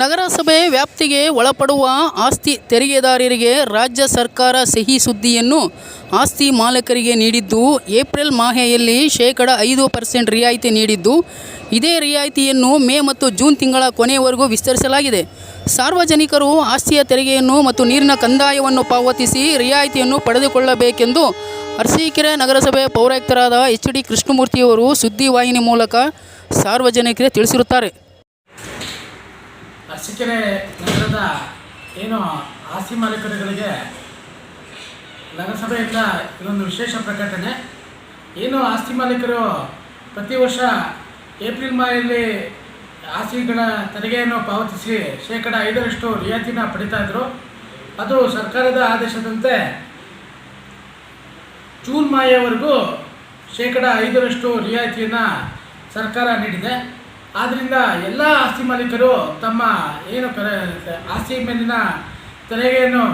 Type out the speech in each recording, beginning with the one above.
ನಗರಸಭೆ ವ್ಯಾಪ್ತಿಗೆ ಒಳಪಡುವ ಆಸ್ತಿ ತೆರಿಗೆದಾರರಿಗೆ ರಾಜ್ಯ ಸರ್ಕಾರ ಸಹಿ ಸುದ್ದಿಯನ್ನು ಆಸ್ತಿ ಮಾಲೀಕರಿಗೆ ನೀಡಿದ್ದು ಏಪ್ರಿಲ್ ಮಾಹೆಯಲ್ಲಿ ಶೇಕಡ ಐದು ಪರ್ಸೆಂಟ್ ರಿಯಾಯಿತಿ ನೀಡಿದ್ದು, ಇದೇ ರಿಯಾಯಿತಿಯನ್ನು ಮೇ ಮತ್ತು ಜೂನ್ ತಿಂಗಳ ಕೊನೆಯವರೆಗೂ ವಿಸ್ತರಿಸಲಾಗಿದೆ. ಸಾರ್ವಜನಿಕರು ಆಸ್ತಿಯ ತೆರಿಗೆಯನ್ನು ಮತ್ತು ನೀರಿನ ಕಂದಾಯವನ್ನು ಪಾವತಿಸಿ ರಿಯಾಯಿತಿಯನ್ನು ಪಡೆದುಕೊಳ್ಳಬೇಕೆಂದು ಅರಸೀಕೆರೆ ನಗರಸಭೆ ಪೌರಾಯುಕ್ತರಾದ ಎಚ್ ಡಿ ಕೃಷ್ಣಮೂರ್ತಿಯವರು ಸುದ್ದಿವಾಹಿನಿ ಮೂಲಕ ಸಾರ್ವಜನಿಕರಿಗೆ ತಿಳಿಸಿರುತ್ತಾರೆ. ಅರಸೀಕೆರೆ ನಗರದ ಏನು ಆಸ್ತಿ ಮಾಲೀಕರುಗಳಿಗೆ ನಗರಸಭೆಯಿಂದ ಇದೊಂದು ವಿಶೇಷ ಪ್ರಕಟಣೆ. ಏನು ಆಸ್ತಿ ಮಾಲೀಕರು ಪ್ರತಿ ವರ್ಷ ಏಪ್ರಿಲ್ ಮಾಯಲ್ಲಿ ಆಸ್ತಿಗಳ ತೆರಿಗೆಯನ್ನು ಪಾವತಿಸಿ ಶೇಕಡ ಐದರಷ್ಟು ರಿಯಾಯಿತಿನ ಪಡಿತಾ ಇದ್ದರು ಅದು ಸರ್ಕಾರದ ಆದೇಶದಂತೆ ಜೂನ್ ಮಾಯವರೆಗೂ ಶೇಕಡ ಐದರಷ್ಟು ರಿಯಾಯಿತಿಯನ್ನು ಸರ್ಕಾರ ನೀಡಿದೆ. ಆದ್ದರಿಂದ ಎಲ್ಲ ಆಸ್ತಿ ಮಾಲೀಕರು ತಮ್ಮ ಏನು ಕರೆ ಆಸ್ತಿ ಮೇಲಿನ ತೆರಿಗೆಯನ್ನು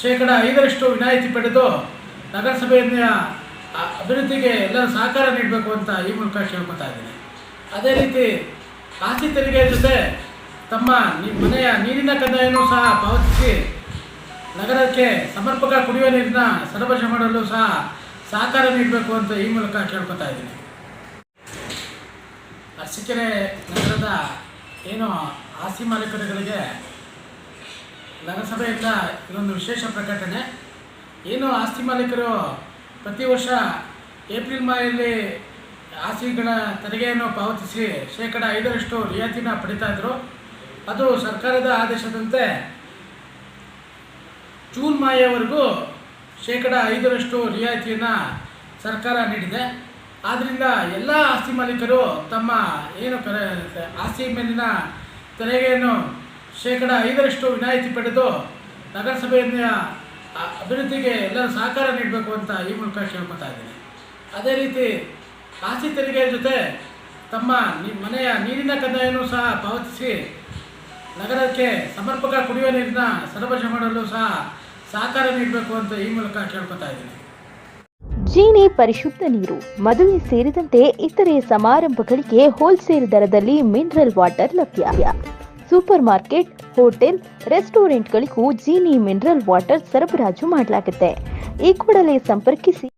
ಶೇಕಡ ಐದರಷ್ಟು ವಿನಾಯಿತಿ ಪಡೆದು ನಗರಸಭೆಯಿಂದ ಅ- ಅಭಿವೃದ್ಧಿಗೆ ಎಲ್ಲರೂ ಸಹಕಾರ ನೀಡಬೇಕು ಅಂತ ಈ ಮೂಲಕ ಕೇಳ್ಕೊತಾ ಇದ್ದೀನಿ. ಅದೇ ರೀತಿ ಆಸ್ತಿ ತೆರಿಗೆ ಜೊತೆ ತಮ್ಮ ಮನೆಯ ನೀರಿನ ಕಂದಾಯವನ್ನು ಸಹ ಪಾವತಿಸಿ ನಗರಕ್ಕೆ ಸಮರ್ಪಕ ಕುಡಿಯುವ ನೀರಿನ ಸರಬರಾಜು ಮಾಡಲು ಸಹ ಸಹಕಾರ ನೀಡಬೇಕು ಅಂತ ಈ ಮೂಲಕ ಕೇಳ್ಕೊತಾ ಇದ್ದೀನಿ. ಅರಸೀಕೆರೆ ನಗರದ ಏನು ಆಸ್ತಿ ಮಾಲೀಕರುಗಳಿಗೆ ನಗರಸಭೆಯಿಂದ ಇದೊಂದು ವಿಶೇಷ ಪ್ರಕಟಣೆ. ಏನು ಆಸ್ತಿ ಮಾಲೀಕರು ಪ್ರತಿ ವರ್ಷ ಏಪ್ರಿಲ್ ಮಾಯಲ್ಲಿ ಆಸ್ತಿಗಳ ತೆರಿಗೆಯನ್ನು ಪಾವತಿಸಿ ಶೇಕಡ ಐದರಷ್ಟು ರಿಯಾಯಿತಿನ ಇದ್ದರು ಅದು ಸರ್ಕಾರದ ಆದೇಶದಂತೆ ಜೂನ್ ಮಾಯವರೆಗೂ ಶೇಕಡ ಐದರಷ್ಟು ರಿಯಾಯಿತಿಯನ್ನು ಸರ್ಕಾರ ನೀಡಿದೆ. ಆದ್ದರಿಂದ ಎಲ್ಲ ಆಸ್ತಿ ಮಾಲೀಕರು ತಮ್ಮ ಏನು ಆಸ್ತಿ ಮೇಲಿನ ತೆರಿಗೆಯನ್ನು ಶೇಕಡ ಐದರಷ್ಟು ವಿನಾಯಿತಿ ಪಡೆದು ನಗರಸಭೆಯ ಅಭಿವೃದ್ಧಿಗೆ ಎಲ್ಲರೂ ಸಹಕಾರ ನೀಡಬೇಕು ಅಂತ ಈ ಮೂಲಕ ಕೇಳ್ಕೊತಾ ಇದ್ದೀನಿ. ಅದೇ ರೀತಿ ಆಸ್ತಿ ತೆರಿಗೆಯ ಜೊತೆ ತಮ್ಮ ಮನೆಯ ನೀರಿನ ಕಂದಾಯವನ್ನು ಸಹ ಪಾವತಿಸಿ ನಗರಕ್ಕೆ ಸಮರ್ಪಕ ಕುಡಿಯುವ ನೀರಿನ ಸರಬರಾಜು ಮಾಡಲು ಸಹ ಸಹಕಾರ ನೀಡಬೇಕು ಅಂತ ಈ ಮೂಲಕ ಕೇಳ್ಕೊತಾ ಇದ್ದೀನಿ. ಜೀನಿ ಪರಿಶುದ್ಧ ನೀರು, ಮದುವೆ ಸೇರಿದಂತೆ ಇತರೆ ಸಮಾರಂಭಗಳಿಗೆ ಹೋಲ್ಸೇಲ್ ದರದಲ್ಲಿ ಮಿನರಲ್ ವಾಟರ್ ಲಭ್ಯ. ಸೂಪರ್ ಮಾರ್ಕೆಟ್ ಹೋಟೆಲ್, ರೆಸ್ಟೋರೆಂಟ್ಗಳಿಗೂ ಜೀನಿ ಮಿನರಲ್ ವಾಟರ್ ಸರಬರಾಜು ಮಾಡಲಾಗುತ್ತೆ. ಈ ಕೂಡಲೇ ಸಂಪರ್ಕಿಸಿ.